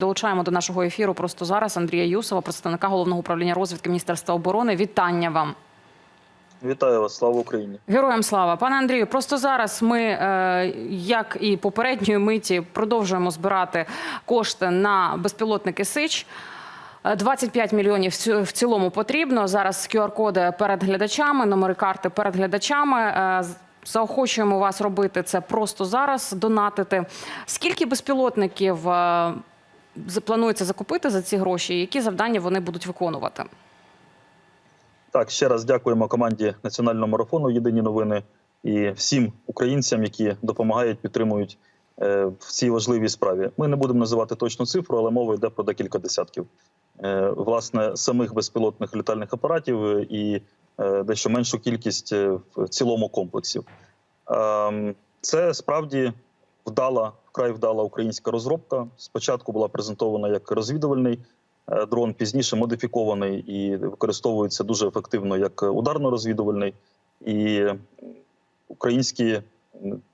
Долучаємо до нашого ефіру просто зараз Андрія Юсова, представника головного управління розвідки Міністерства оборони. Вітання вам. Вітаю вас, слава Україні. Героям слава, пане Андрію. Просто зараз ми, е, як і попередньої миті, продовжуємо збирати кошти на безпілотники Сич. Е, 25 мільйонів в цілому потрібно. Зараз QR-коди перед глядачами, номери карти перед глядачами. Е, Заохочуємо вас робити це просто зараз, донатити. Скільки безпілотників е, планується закупити за ці гроші? Які завдання вони будуть виконувати? Так, ще раз дякуємо команді національного марафону Єдині новини і всім українцям, які допомагають, підтримують е, в цій важливій справі. Ми не будемо називати точну цифру, але мова йде про декілька десятків. Е, власне, самих безпілотних літальних апаратів е, і дещо меншу кількість в цілому комплексів. Ем, Це справді вдала, вкрай вдала українська розробка. Спочатку була презентована як розвідувальний е, дрон, пізніше модифікований і використовується дуже ефективно як ударно-розвідувальний. І українські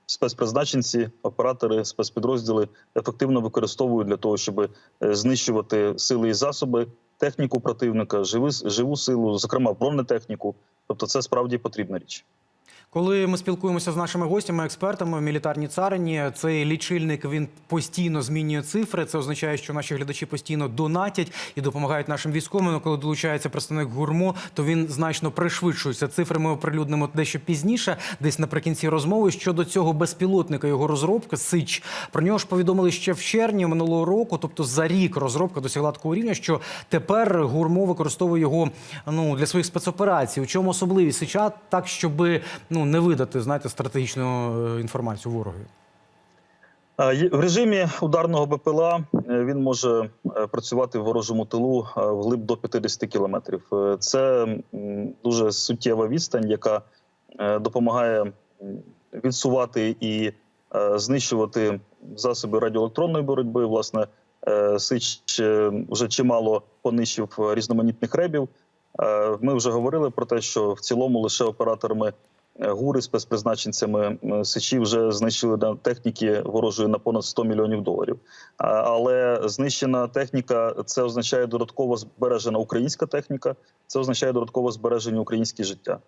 спецпризначенці, оператори, спецпідрозділи ефективно використовують для того, щоб е, знищувати сили і засоби, техніку противника, живу, силу, зокрема бронетехніку. Тобто, це справді потрібна річ. Коли ми спілкуємося з нашими гостями, експертами в мілітарній царині, цей лічильник він постійно змінює цифри. Це означає, що наші глядачі постійно донатять і допомагають нашим військовим. Але Коли долучається представник гурмо, то він значно пришвидшується. Цифри ми оприлюднимо дещо пізніше, десь наприкінці розмови. Щодо цього безпілотника, його розробки Сич про нього ж повідомили ще в червні минулого року. Тобто за рік розробка досягла такого рівня, що тепер гурмо використовує його ну для своїх спецоперацій. У чому особливість Сича, так щоби ну не видати знаєте стратегічну е, інформацію ворогові. В режимі ударного БПЛА е, він може е, працювати в ворожому тилу вглиб до 50 кілометрів. Це дуже суттєва відстань, яка допомагає відсувати і знищувати засоби радіоелектронної боротьби. Власне, Сич вже чимало понищив різноманітних ребів. Ми вже говорили про те, що в цілому лише операторами гури спецпризначенцями е, сичі вже знищили техніки ворожої на понад 100 мільйонів доларів. Але знищена техніка це означає додатково збережена українська техніка, це означає додатково збережені українські життя.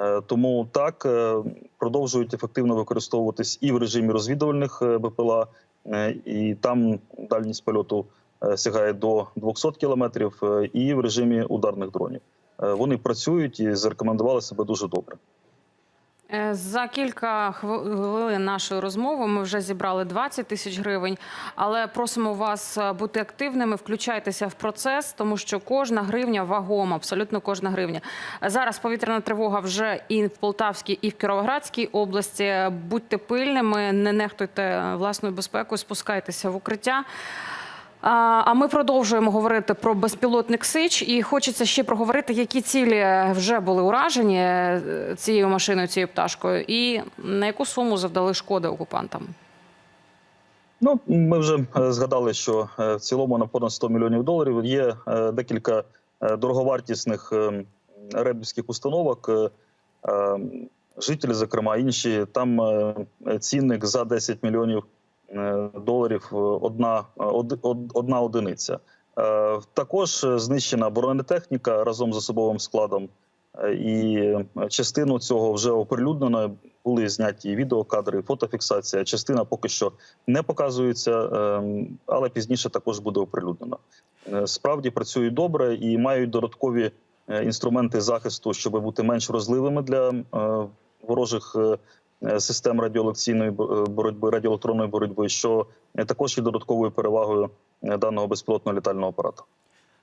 Е, Тому так е, продовжують ефективно використовуватись і в режимі розвідувальних е, БПЛА, е, і там дальність польоту е, сягає до 200 кілометрів, е, і в режимі ударних дронів. Е, Вони працюють і зарекомендували себе дуже добре. Е, За кілька хвилин нашої розмови ми вже зібрали 20 тисяч гривень, але просимо вас е, бути активними, включайтеся в процес, тому що кожна гривня вагома, абсолютно кожна гривня. Зараз повітряна тривога вже і в Полтавській, і в Кіровоградській області. Будьте пильними, не нехтуйте е, власною безпекою, спускайтеся в укриття. А ми продовжуємо говорити про безпілотник Сич, і хочеться ще проговорити, які цілі вже були уражені е, цією машиною, цією пташкою, і на яку суму завдали шкоди окупантам. Ну, ми вже е, згадали, що е, в цілому на понад 100 мільйонів доларів є декілька дороговартісних е, ребівських установок. е, е, Жителі, зокрема, інші там цінник за 10 мільйонів доларів е, одна, од- од- одна одиниця. Е, Також е, знищена бронетехніка разом з особовим складом. Е, І частину цього вже оприлюднено. Були зняті відеокадри, фотофіксація. Частина поки що не показується, ем, але пізніше також буде оприлюднено. Е, Справді працюють добре і мають додаткові е, інструменти захисту, щоб бути менш розливими для е, ворожих е, е, систем радіолекційної е, боротьби, радіоелектронної боротьби, що е, також є додатковою перевагою е, даного безпілотного літального апарату.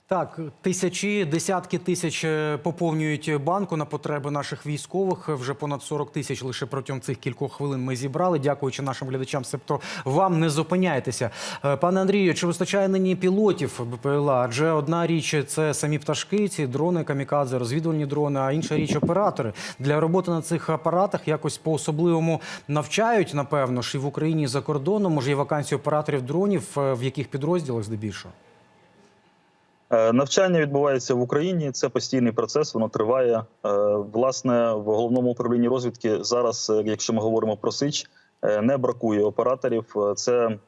Так, тисячі, десятки тисяч е, поповнюють банку на потреби наших військових. Вже понад 40 тисяч лише протягом цих кількох хвилин ми зібрали. Дякуючи нашим глядачам, себто вам не зупиняйтеся. Е, Пане Андрію, чи вистачає нині пілотів БПЛА? Адже одна річ це самі пташки, ці дрони, камікадзе, розвідувальні дрони, а інша річ оператори. Для роботи на цих апаратах якось по-особливому навчають, напевно, ж і в Україні і за кордоном. Може, є вакансії операторів дронів, е, в яких підрозділах здебільшого? Е, Навчання відбувається в Україні. Це постійний процес, воно триває. Е, Власне, в головному управлінні розвідки зараз, е, якщо ми говоримо про Сич, не бракує операторів. Це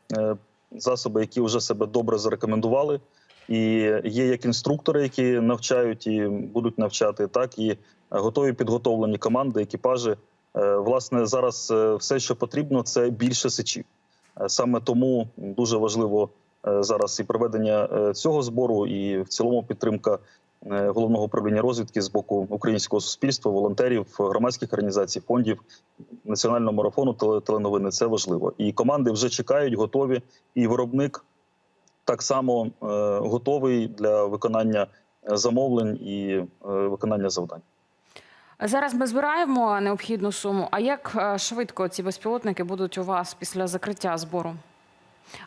засоби, які вже себе добре зарекомендували. І є як інструктори, які навчають і будуть навчати, так і готові підготовлені команди, екіпажі. Власне, зараз все, що потрібно, це більше сечів. Е, Саме тому дуже важливо зараз і проведення е, цього збору, і в цілому підтримка е, головного управління розвідки з боку українського суспільства, волонтерів, громадських організацій, фондів національного марафону теле- теленовини. Це важливо. І команди вже чекають, готові. І виробник так само е, готовий для виконання е, замовлень і е, виконання завдань. Зараз ми збираємо необхідну суму. А як е, швидко ці безпілотники будуть у вас після закриття збору?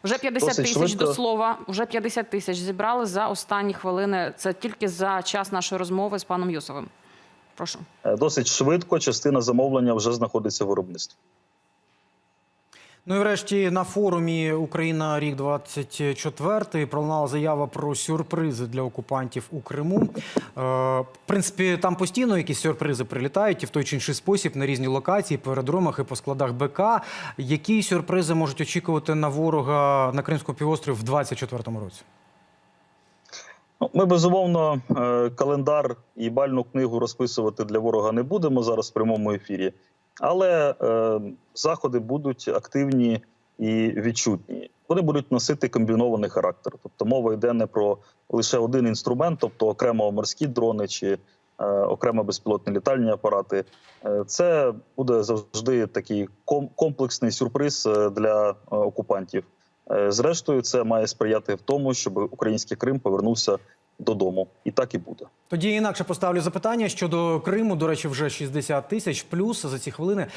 Вже 50 Досить тисяч швидко. до слова. Вже 50 тисяч зібрали за останні хвилини. Це тільки за час нашої розмови з паном Юсовим. Прошу. Е, Досить швидко частина замовлення вже знаходиться в виробництві. Ну і врешті на форумі Україна рік 24 пролунала заява про сюрпризи для окупантів у Криму. Е, в принципі, там постійно якісь сюрпризи прилітають і в той чи інший спосіб на різні локації, по аеродромах і по складах БК. Які сюрпризи можуть очікувати на ворога на Кримському півострові в 24 році? Ну, Ми безумовно е, календар і бальну книгу розписувати для ворога не будемо зараз в прямому ефірі, але е, заходи будуть активні і відчутні. Вони будуть носити комбінований характер. Тобто мова йде не про лише один інструмент, тобто окремо морські дрони чи е, окремо безпілотні літальні апарати. Е, це буде завжди такий ком- комплексний сюрприз е, для е, окупантів. Е, Зрештою, це має сприяти в тому, щоб український Крим повернувся додому, і так і буде. Тоді інакше поставлю запитання щодо Криму. До речі, вже 60 тисяч плюс за ці хвилини.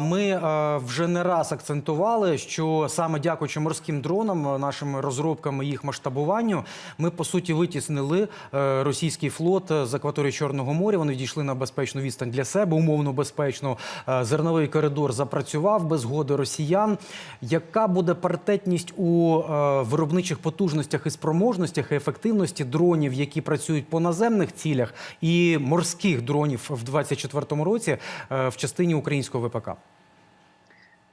Ми вже не раз акцентували, що саме дякуючи морським дронам, а, нашим розробкам і їх масштабуванню, ми по суті витіснили е, російський флот з акваторії Чорного моря. Вони відійшли на безпечну відстань для себе, умовно безпечно. Е, Зерновий коридор запрацював без згоди росіян. Яка буде паритетність у е, виробничих потужностях і спроможностях і ефективності дронів, які працюють по наземних цілях, і морських дронів в 24-му році е, в частині українського ВПК?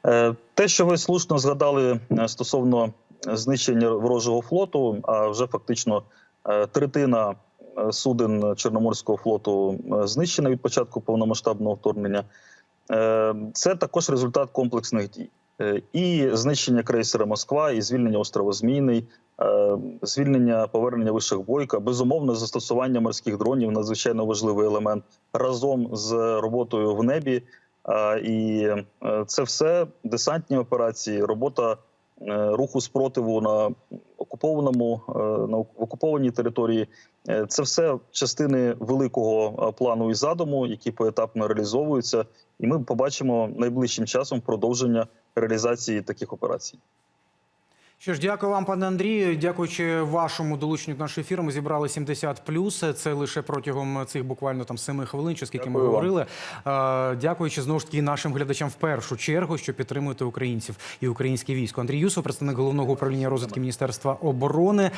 Е, Те, що ви слушно згадали е, стосовно знищення ворожого флоту, а вже фактично третина суден Чорноморського флоту знищена від початку повномасштабного вторгнення. Це також результат комплексних дій. Е, І знищення крейсера Москва, і звільнення острова Змійний, е, звільнення повернення вищих бойка, безумовно, застосування морських дронів надзвичайно важливий елемент разом з роботою в небі. І е, це все десантні операції, робота руху спротиву на окупованому на окупованій території. Це все частини великого плану і задуму, які поетапно реалізовуються, і ми побачимо найближчим часом продовження реалізації таких операцій. Що ж, дякую вам, пане Андрію. Дякуючи вашому долученню до нашої ефіру, ми зібрали 70 плюс. Це лише протягом цих буквально там 7 хвилин, чи скільки ми Дякую вам. говорили. Е, Дякуючи знову ж таки нашим глядачам в першу чергу, що підтримуєте українців і українське військо. Андрій Юсов, представник головного управління розвитки Міністерства оборони.